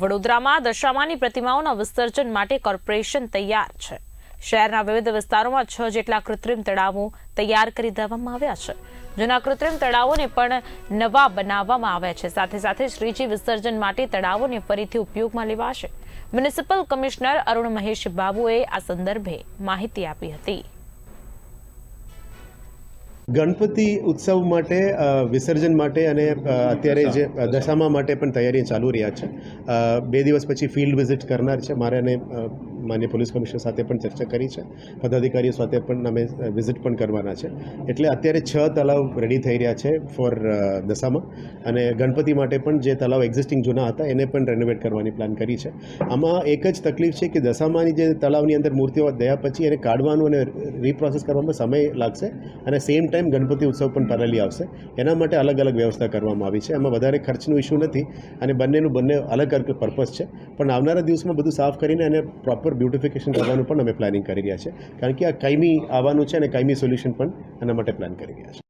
વડોદરામાં દશામાની પ્રતિમાઓના વિસર્જન માટે કોર્પોરેશન તૈયાર છે. શહેરના વિવિધ વિસ્તારોમાં છ જેટલા કૃત્રિમ તળાવો તૈયાર કરી દેવામાં આવ્યા છે. જૂના કૃત્રિમ તળાવોને પણ નવા બનાવવામાં આવ્યા છે. સાથે સાથે શ્રીજી વિસર્જન માટે તળાવોને ફરીથી ઉપયોગમાં લેવાશે. મ્યુનિસિપલ કમિશનર અરુણ મહેશ બાબુએ આ સંદર્ભે માહિતી આપી હતી. ગણપતિ ઉત્સવ માટે વિસર્જન માટે અને અત્યારે જે દશામા. માટે પણ તૈયારી ચાલુ રહ્યા છે. બે દિવસ પછી ફિલ્ડ વિઝિટ કરનાર છે મારે અને માન્ય પોલીસ કમિશનર સાથે પણ ચર્ચા કરી છે. પદાધિકારીઓ સાથે પણ અમે વિઝિટ પણ કરવાના છે. એટલે અત્યારે છ તલાવ રેડી થઈ રહ્યા છે ફોર દશામાં. અને ગણપતિ માટે પણ જે તલાવ એક્ઝિસ્ટિંગ જૂના હતા એને પણ રેનોવેટ કરવાની પ્લાન કરી છે. આમાં એક જ તકલીફ છે કે દશામાની જે તલાવની અંદર મૂર્તિઓ દયા પછી એને કાઢવાનું અને રીપ્રોસેસ કરવામાં સમય લાગશે. અને સેમ ટાઈમ ગણપતિ ઉત્સવ પણ પેરેલી આવશે. એના માટે અલગ અલગ વ્યવસ્થા કરવામાં આવી છે. એમાં વધારે ખર્ચનું ઇશ્યુ નથી અને બંનેનું બંને અલગ અલગ પર્પઝ છે. પણ આવનારા દિવસમાં બધું સાફ કરીને અને પ્રોપર બ્યુટિફિકેશન કરવાનું પણ અમે પ્લાનિંગ કરી રહ્યા છે કારણ કે આ કાયમી આવવાનું છે અને કાયમી સોલ્યુશન પણ એના માટે પ્લાન કરી રહ્યા છે